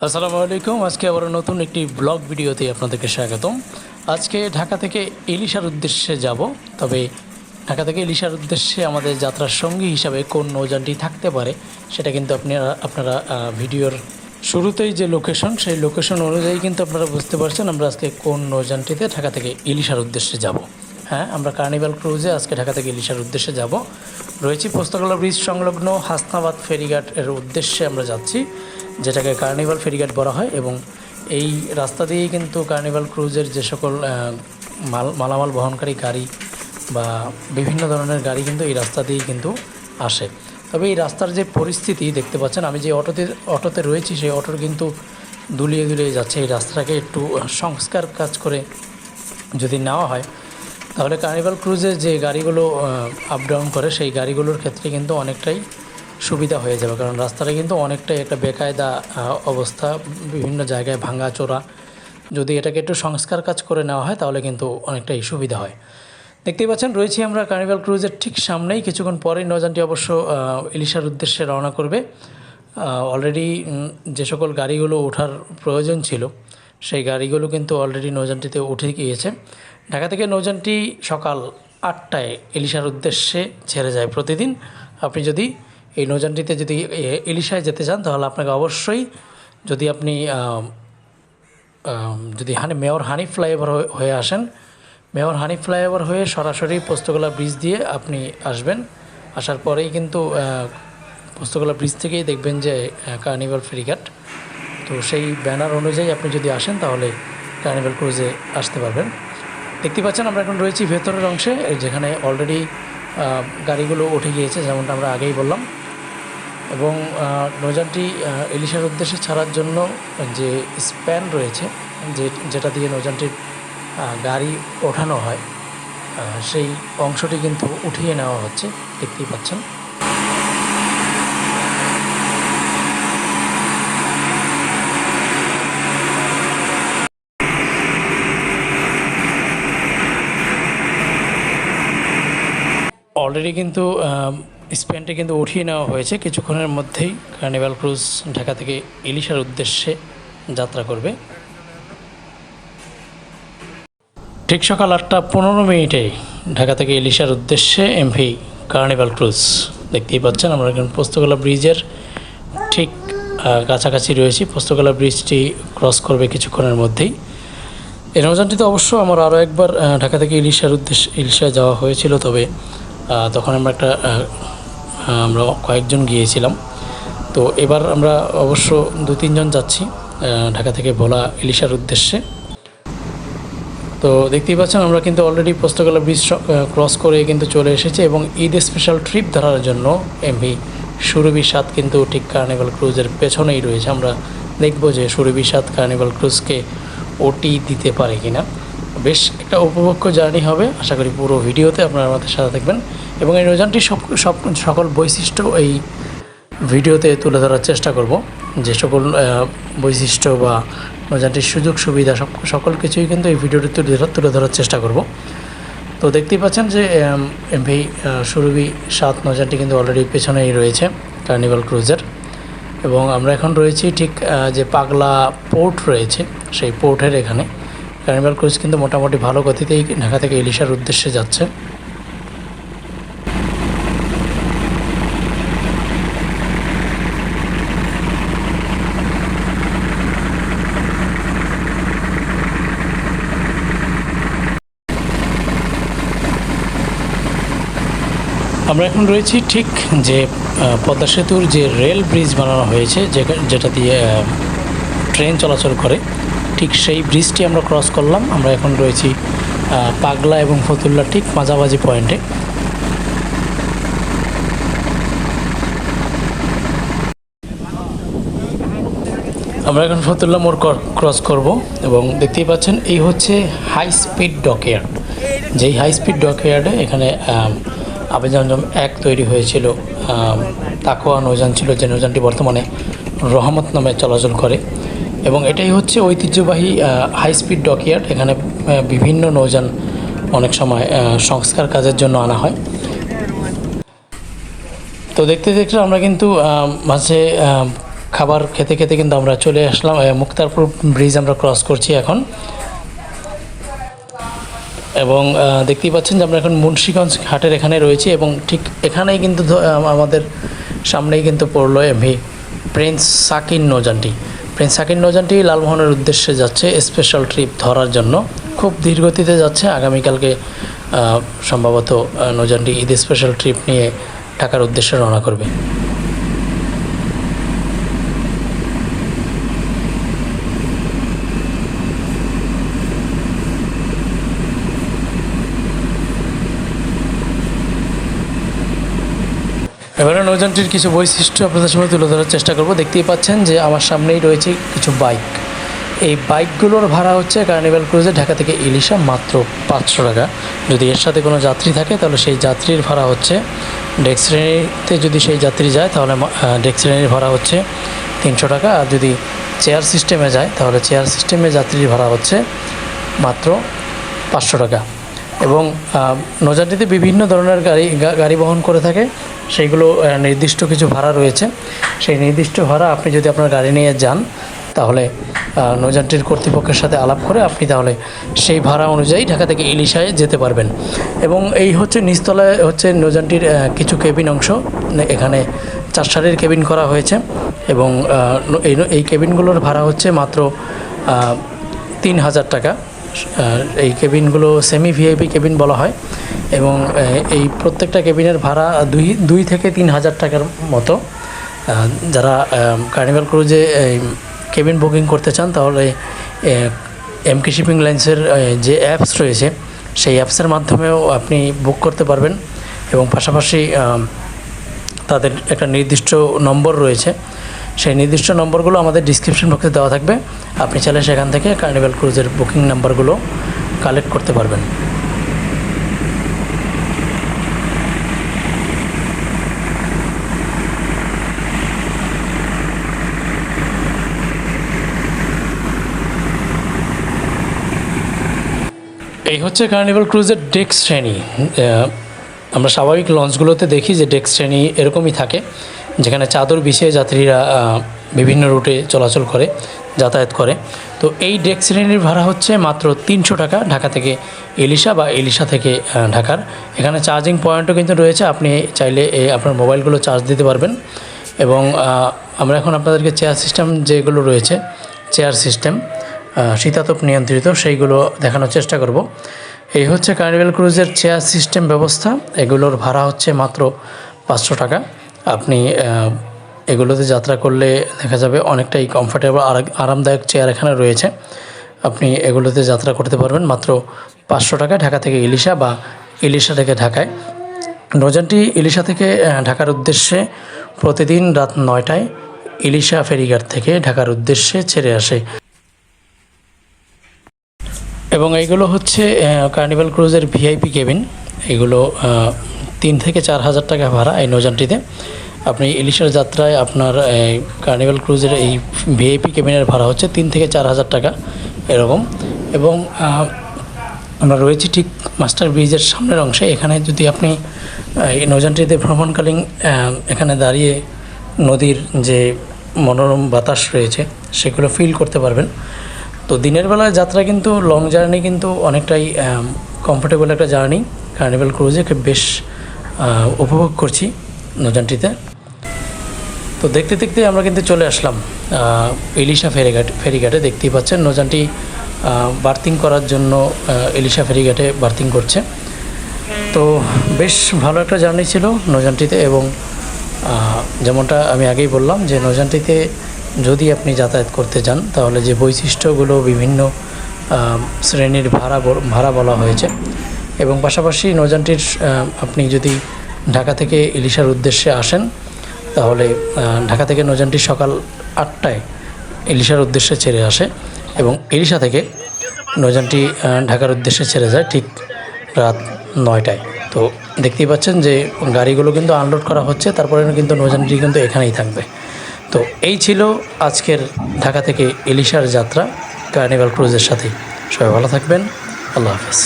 আসসালামু আলাইকুম। আজকে আবার নতুন একটি ব্লগ ভিডিওতে আপনাদেরকে স্বাগতম। আজকে ঢাকা থেকে ইলিশার উদ্দেশ্যে যাব, তবে ঢাকা থেকে ইলিশার উদ্দেশ্যে আমাদের যাত্রার সঙ্গী হিসাবে কোন নৌযানটি থাকতে পারে, সেটা কিন্তু আপনারা আপনারা ভিডিওর শুরুতেই যে লোকেশন সেই লোকেশন অনুযায়ী কিন্তু আপনারা বুঝতে পারছেন আমরা আজকে কোন নৌযানটিতে ঢাকা থেকে ইলিশার উদ্দেশ্যে যাব। হ্যাঁ আমরা কার্নিভাল ক্রুজে আজকে ঢাকা থেকে ইলিশার উদ্দেশ্যে যাব। রয়েছি পোস্তকলা ব্রিজ সংলগ্ন হাসনাবাদ ফেরিঘাট এর উদ্দেশ্যে আমরা যাচ্ছি, যেটাকে কার্নিভাল ফেরিঘাট বলা হয় এবং এই রাস্তা দিয়েই কিন্তু কার্নিভাল ক্রুজের যে সকল মাল, মালামাল বহনকারী গাড়ি বা বিভিন্ন ধরনের গাড়ি কিন্তু এই রাস্তা দিয়েই কিন্তু আসে। তবে এই রাস্তার যে পরিস্থিতি দেখতে পাচ্ছেন, আমি যে অটোতে অটোতে রয়েছি, সেই অটোর কিন্তু দুলিয়ে দুলিয়ে যাচ্ছে। এই রাস্তাটাকে একটু সংস্কার কাজ করে যদি নেওয়া হয় তাহলে কার্নিভাল ক্রুজে যে গাড়িগুলো আপ ডাউন করে, সেই গাড়িগুলোর ক্ষেত্রে কিন্তু অনেকটাই সুবিধা হয়ে যাবে। কারণ রাস্তাটা কিন্তু অনেকটাই একটা বেকায়দা অবস্থা, বিভিন্ন জায়গায় ভাঙা চোরা যদি এটাকে একটু সংস্কার কাজ করে নেওয়া হয়, তাহলে কিন্তু অনেকটাই সুবিধা হয়। দেখতেই পাচ্ছেন, রয়েছি আমরা কার্নিভাল ক্রুজের ঠিক সামনেই। কিছুক্ষণ পরেই নৌযানটি অবশ্য ইলিশার উদ্দেশ্যে রওনা করবে। অলরেডি যে সকল গাড়িগুলো ওঠার প্রয়োজন ছিল, সেই গাড়িগুলো কিন্তু অলরেডি নৌযানটিতে উঠে গিয়েছে। ঢাকা থেকে নৌযানটি সকাল আটটায় ইলিশার উদ্দেশ্যে ছেড়ে যায় প্রতিদিন। আপনি যদি এই নৌযানটিতে যদি এ- ইলিশায় যেতে চান তাহলে আপনাকে অবশ্যই যদি আপনি যদি হানি মেয়র হানি ফ্লাইওভার হয়ে- আসেন মেয়র হানি ফ্লাইওভার হয়ে সরাসরি পোস্তগোলা ব্রিজ দিয়ে আপনি আসবেন। আসার পরেই কিন্তু আহ, পোস্তগোলা ব্রিজ থেকেই দেখবেন যে কার্নিভাল ফেরিঘাট তো সেই ব্যানার অনুযায়ী আপনি যদি আসেন তাহলে কার্নিভাল ক্রুজে আসতে পারবেন। দেখতে পাচ্ছেন আমরা এখন রয়েছি ভেতরের অংশে যেখানে অলরেডি গাড়িগুলো উঠে গিয়েছে যেমনটা আমরা আগেই বললাম। এবং আহ, নৌযানটি ইলিশের উদ্দেশ্যে ছাড়ার জন্য যে স্প্যান রয়েছে যে যেটা দিয়ে নৌযানটির গাড়ি ওঠানো হয় সেই অংশটি কিন্তু উঠিয়ে নেওয়া হচ্ছে দেখতেই পাচ্ছেন। অলরেডি কিন্তু স্প্যানটি কিন্তু উঠিয়ে নেওয়া হয়েছে। কিছুক্ষণের মধ্যেই কার্নিভাল ক্রুজ ঢাকা থেকে ইলিশার উদ্দেশ্যে যাত্রা করবে। ঠিক সকাল আটটা পনেরো মিনিটে ঢাকা থেকে ইলিশার উদ্দেশ্যে এমভি কার্নিভাল ক্রুজ দেখতেই পাচ্ছেন, আমরা এখন পোস্তকলা ব্রিজের ঠিক কাছাকাছি রয়েছি। পোস্তকলা ব্রিজটি ক্রস করবে কিছুক্ষণের মধ্যেই। এই রমজানটিতে অবশ্য আমার আরও একবার ঢাকা থেকে ইলিশার উদ্দেশ্যে, ইলিশায় যাওয়া হয়েছিল, তবে তখন আমরা একটা আমরা কয়েকজন গিয়েছিলাম। তো এবার আমরা অবশ্য দু তিনজন যাচ্ছি ঢাকা থেকে ভোলা ইলিশার উদ্দেশ্যে। তো দেখতেই পাচ্ছেন, আমরা কিন্তু অলরেডি পোস্তকলা ব্রিজ ক্রস করে কিন্তু চলে এসেছি এবং ঈদ স্পেশাল ট্রিপ ধরার জন্য এমভি সুরভি সাত কিন্তু ঠিক কার্নিভাল ক্রুজের পেছনেই রয়েছে। আমরা দেখব যে সুরভি সাত কার্নিভাল ক্রুজকে ওটি দিতে পারে কিনা। বেশ একটা উপভোগ্য জার্নি হবে। আশা করি পুরো ভিডিওতে আপনারা আমাদের সাথে থাকবেন। এবং এই নৌযানটির সব সব, সকল বৈশিষ্ট্য এই ভিডিওতে তুলে ধরার চেষ্টা করব। যে সকল বৈশিষ্ট্য বা রোজানটির সুযোগ, সুবিধা সব, সকল কিছুই কিন্তু এই ভিডিওটি তুলে ধরা, তুলে ধরার চেষ্টা করব। তো দেখতেই পাচ্ছেন যে এমভি সুরভি সাত নৌযানটি কিন্তু অলরেডি পেছনেই রয়েছে কার্নিভাল ক্রুজের এবং আমরা এখন রয়েছি ঠিক যে পাগলা পোর্ট রয়েছে, সেই পোর্টের এখানে। কার্নিভাল ক্রুজ কিন্তু মোটামুটি ভালো গতিতেই ঢাকা থেকে ইলিশার উদ্দেশ্যে যাচ্ছে। আমরা এখন রয়েছি ঠিক যে পদ্মা সেতুর যে রেল ব্রিজ বানানো হয়েছে যেটা- দিয়ে ট্রেন চলাচল করে। ঠিক সেই ব্রিজটি আমরা ক্রস করলাম। আমরা এখন রয়েছি পাগলা এবং ফতুল্লা ঠিক মাঝামাঝি পয়েন্টে আমরা এখন ফতুল্লা মোড় ক্রস করব এবং দেখতেই পাচ্ছেন এই হচ্ছে হাই স্পিড ডকইয়ার্ড যেই হাই স্পিড ডকইয়ার্ডে এখানে আম, আবে জমজম এক তৈরি হয়েছিল তাকোয়া নৌযান ছিল যে নৌযানটি বর্তমানে রহমত নামে চলাচল করে। এবং এটাই হচ্ছে ঐতিহ্যবাহী হাই স্পিড ডকইয়ার্ড এখানে বিভিন্ন নৌযান অনেক সময় সংস্কার কাজের জন্য আনা হয়। তো দেখতে দেখতে আমরা কিন্তু মাঝে খাবার খেতে খেতে কিন্তু আমরা চলে আসলাম মুক্তারপুর ব্রিজ আমরা ক্রস করছি এখন। এবং দেখতেই পাচ্ছেন যে আমরা এখন মুন্সীগঞ্জ ঘাটের এখানে রয়েছি এবং ঠিক এখানেই কিন্তু আমাদের সামনেই কিন্তু পড়ল এমভি প্রিন্স সাকিন নৌজানটি প্রিন্স সাকিন নৌজানটি লালমোহনের উদ্দেশ্যে যাচ্ছে স্পেশাল ট্রিপ ধরার জন্য। খুব ধীরগতিতে যাচ্ছে। আগামীকালকে সম্ভবত নৌজানটি ঈদ স্পেশাল ট্রিপ নিয়ে ঢাকার উদ্দেশ্যে রওনা করবে। এবারে নৌযানটির কিছু বৈশিষ্ট্য আপনাদের সামনে তুলে ধরার চেষ্টা করব। দেখতেই পাচ্ছেন যে আমার সামনেই রয়েছে কিছু বাইক। এই বাইকগুলোর ভাড়া হচ্ছে কার্নিভাল ক্রুজে ঢাকা থেকে ইলিশা মাত্র পাঁচশো টাকা। যদি এর সাথে কোনো যাত্রী থাকে তাহলে সেই যাত্রীর ভাড়া হচ্ছে ডেক শ্রেণীতে যদি সেই যাত্রী যায় তাহলে মা- আহ, ডেক শ্রেণির ভাড়া হচ্ছে তিনশো টাকা। আর যদি চেয়ার সিস্টেমে যায় তাহলে চেয়ার সিস্টেমে যাত্রীর ভাড়া হচ্ছে মাত্র পাঁচশো টাকা। এবং নজানটিতে বিভিন্ন ধরনের গাড়ি গাড়ি বহন করে থাকে। সেইগুলো নির্দিষ্ট কিছু ভাড়া রয়েছে। সেই নির্দিষ্ট ভাড়া আপনি যদি আপনার গাড়ি নিয়ে যান, তাহলে নৌযানটির কর্তৃপক্ষের সাথে আলাপ করে আপনি তাহলে সেই ভাড়া অনুযায়ী ঢাকা থেকে ইলিশায় যেতে পারবেন। এবং এই হচ্ছে নিচতলায় হচ্ছে নৌযানটির কিছু কেবিন অংশ। এখানে চার সারির কেবিন করা হয়েছে এবং এই কেবিনগুলোর ভাড়া হচ্ছে মাত্র তিন হাজার টাকা। এই কেবিনগুলো সেমি ভিআইপি কেবিন বলা হয় এবং এই প্রত্যেকটা কেবিনের ভাড়া দুই দুই থেকে তিন হাজার টাকার মতো। যারা কার্নিভাল ক্রুজে কেবিন বুকিং করতে চান, তাহলে এমকে শিপিং লাইন্সের যে অ্যাপস রয়েছে, সেই অ্যাপসের মাধ্যমেও আপনি বুক করতে পারবেন। এবং পাশাপাশি তাদের একটা নির্দিষ্ট নম্বর রয়েছে। সেই নির্দিষ্ট নম্বরগুলো আমাদের ডিসক্রিপশন বক্সে দেওয়া থাকবে। আপনি চাইলে সেখান থেকে কার্নিভাল ক্রুজের বুকিং নাম্বারগুলো কালেক্ট করতে পারবেন। এই হচ্ছে কার্নিভাল ক্রুজের ডেক শ্রেণি। আমরা স্বাভাবিক লঞ্চগুলোতে দেখি যে ডেক শ্রেণি এরকমই থাকে। যেখানে চাদর বিছিয়ে যাত্রীরা বিভিন্ন রুটে চলাচল করে, যাতায়াত করে। তো এই ডেক শ্রেণির ভাড়া হচ্ছে মাত্র তিনশো টাকা ঢাকা থেকে এলিশা বা এলিশা থেকে ঢাকার। এখানে চার্জিং পয়েন্টও কিন্তু রয়েছে, আপনি চাইলে আপনার মোবাইলগুলো চার্জ দিতে পারবেন। এবং আমরা এখন আপনাদেরকে চেয়ার সিস্টেম যেগুলো রয়েছে, চেয়ার সিস্টেম শীতাতপ নিয়ন্ত্রিত, সেইগুলো দেখানোর চেষ্টা করব। এই হচ্ছে কার্নিভাল ক্রুজের চেয়ার সিস্টেম ব্যবস্থা, এগুলোর ভাড়া হচ্ছে মাত্র পাঁচশো টাকা। আপনি এগুলোতে যাত্রা করলে দেখা যাবে অনেকটাই কমফোর্টেবল আরামদায়ক চেয়ার এখানে রয়েছে। আপনি এগুলোতে যাত্রা করতে পারবেন মাত্র পাঁচশো টাকা ঢাকা থেকে ইলিশা বা ইলিশা থেকে ঢাকায়। নৌযানটি ইলিশা থেকে ঢাকার উদ্দেশ্যে প্রতিদিন রাত নয়টায় ইলিশা ফেরিঘাট থেকে ঢাকার উদ্দেশ্যে ছেড়ে আসে। এবং এইগুলো হচ্ছে কার্নিভাল ক্রুজের ভিআইপি কেবিন এগুলো তিন থেকে চার হাজার টাকা ভাড়া এই নৌযানটিতে। আপনি ইলিশের যাত্রায় আপনার কার্নিভাল ক্রুজের এই ভিআইপি কেবিনের ভাড়া হচ্ছে তিন থেকে চার হাজার টাকা, এরকম। এবং আমরা রয়েছি ঠিক মাস্টার ব্রিজের সামনের অংশে। এখানে যদি আপনি এই নৌযানটিতে ভ্রমণকালীন এখানে দাঁড়িয়ে নদীর যে মনোরম বাতাস রয়েছে, সেগুলো ফিল করতে পারবেন। তো দিনের বেলায় যাত্রা কিন্তু লং জার্নি কিন্তু অনেকটাই কমফোর্টেবল একটা জার্নি কার্নিভাল ক্রুজে বেশ উপভোগ করছি নৌযানটিতে। তো দেখতে দেখতে আমরা কিন্তু চলে আসলাম ইলিশা ফেরিঘাট ফেরিঘাটে। দেখতেই পাচ্ছেন নৌযানটি বার্থিং করার জন্য ইলিশা ফেরিঘাটে বার্থিং করছে। তো বেশ ভালো একটা জার্নি ছিল নৌযানটিতে এবং যেমনটা আমি আগেই বললাম যে নৌযানটিতে যদি আপনি যাতায়াত করতে চান তাহলে যে বৈশিষ্ট্যগুলো বিভিন্ন শ্রেণির ভাড়া ভাড়া বলা হয়েছে এবং পাশাপাশি নৌযানটির আপনি যদি ঢাকা থেকে ইলিশার উদ্দেশ্যে আসেন, তাহলে ঢাকা থেকে নৌযানটি সকাল আটটায় ইলিশার উদ্দেশ্যে ছেড়ে আসে এবং ইলিশা থেকে নৌযানটি ঢাকার উদ্দেশ্যে ছেড়ে যায় ঠিক রাত নয়টায়। তো দেখতেই পাচ্ছেন যে গাড়িগুলো কিন্তু আনলোড করা হচ্ছে, তারপরে কিন্তু নৌযানটি কিন্তু এখানেই থাকবে। তো এই ছিল আজকের ঢাকা থেকে ইলিশার যাত্রা। কার্নিভাল ক্রুজের সাথে সবাই ভালো থাকবেন। আল্লাহ হাফেজ।